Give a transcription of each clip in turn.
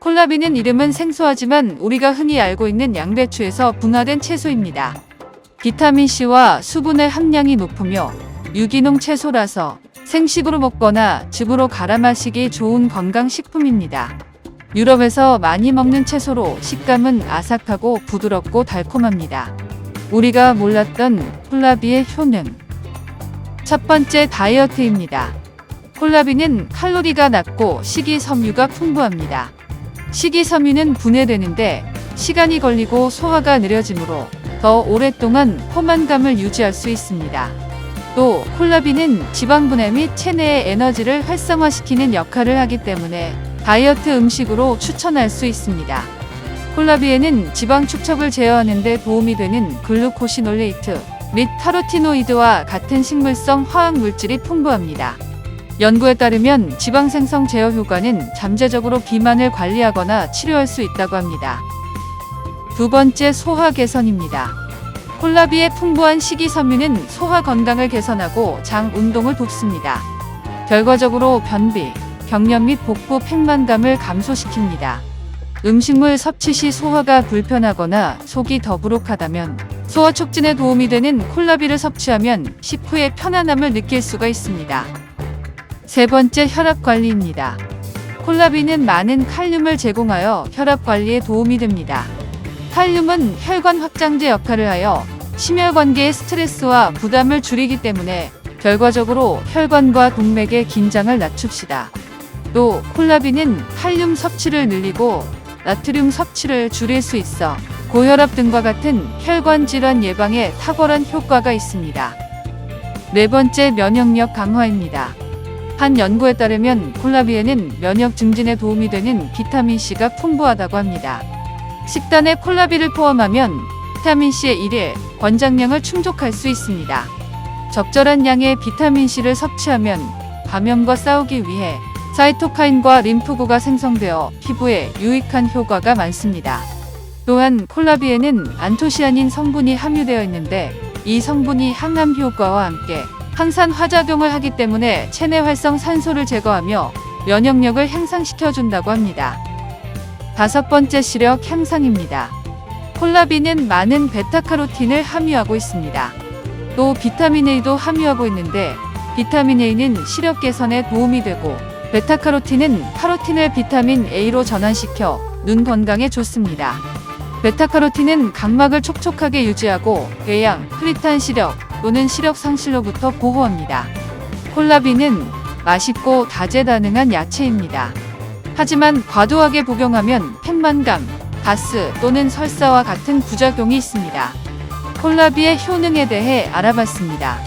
콜라비는 이름은 생소하지만 우리가 흔히 알고 있는 양배추에서 분화된 채소입니다. 비타민C와 수분의 함량이 높으며 유기농 채소라서 생식으로 먹거나 즙으로 갈아 마시기 좋은 건강식품입니다. 유럽에서 많이 먹는 채소로 식감은 아삭하고 부드럽고 달콤합니다. 우리가 몰랐던 콜라비의 효능. 첫 번째 다이어트입니다. 콜라비는 칼로리가 낮고 식이섬유가 풍부합니다. 식이섬유는 분해되는데 시간이 걸리고 소화가 느려지므로 더 오랫동안 포만감을 유지할 수 있습니다. 또 콜라비는 지방 분해 및 체내의 에너지를 활성화시키는 역할을 하기 때문에 다이어트 음식으로 추천할 수 있습니다. 콜라비에는 지방 축적을 제어하는 데 도움이 되는 글루코시놀레이트 및 카로티노이드와 같은 식물성 화학 물질이 풍부합니다. 연구에 따르면 지방 생성 제어 효과는 잠재적으로 비만을 관리하거나 치료할 수 있다고 합니다. 두 번째 소화 개선입니다. 콜라비의 풍부한 식이섬유는 소화 건강을 개선하고 장 운동을 돕습니다. 결과적으로 변비, 경련 및 복부 팽만감을 감소시킵니다. 음식물 섭취 시 소화가 불편하거나 속이 더부룩하다면 소화 촉진에 도움이 되는 콜라비를 섭취하면 식후에 편안함을 느낄 수가 있습니다. 세 번째 혈압 관리입니다. 콜라비는 많은 칼륨을 제공하여 혈압 관리에 도움이 됩니다. 칼륨은 혈관 확장제 역할을 하여 심혈관계의 스트레스와 부담을 줄이기 때문에 결과적으로 혈관과 동맥의 긴장을 낮춥시다. 또 콜라비는 칼륨 섭취를 늘리고 나트륨 섭취를 줄일 수 있어 고혈압 등과 같은 혈관 질환 예방에 탁월한 효과가 있습니다. 네 번째 면역력 강화입니다. 한 연구에 따르면 콜라비에는 면역 증진에 도움이 되는 비타민C가 풍부하다고 합니다. 식단에 콜라비를 포함하면 비타민C의 1일 권장량을 충족할 수 있습니다. 적절한 양의 비타민C를 섭취하면 감염과 싸우기 위해 사이토카인과 림프구가 생성되어 피부에 유익한 효과가 많습니다. 또한 콜라비에는 안토시아닌 성분이 함유되어 있는데 이 성분이 항암 효과와 함께 항산 화작용을 하기 때문에 체내 활성 산소를 제거하며 면역력을 향상시켜 준다고 합니다. 다섯 번째 시력 향상입니다. 콜라비는 많은 베타카로틴을 함유하고 있습니다. 또 비타민 A도 함유하고 있는데 비타민 A는 시력 개선에 도움이 되고 베타카로틴은 카로틴을 비타민 A로 전환시켜 눈 건강에 좋습니다. 베타카로틴은 각막을 촉촉하게 유지하고 궤양, 흐릿한 시력 또는 시력 상실로부터 보호합니다. 콜라비는 맛있고 다재다능한 야채입니다. 하지만 과도하게 복용하면 팽만감, 가스 또는 설사와 같은 부작용이 있습니다. 콜라비의 효능에 대해 알아봤습니다.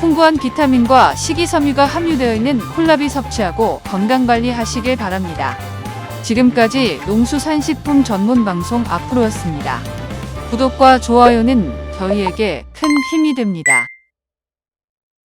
풍부한 비타민과 식이섬유가 함유되어 있는 콜라비 섭취하고 건강관리 하시길 바랍니다. 지금까지 농수산식품 전문 방송 앞으로였습니다. 구독과 좋아요는 저희에게 큰 힘이 됩니다.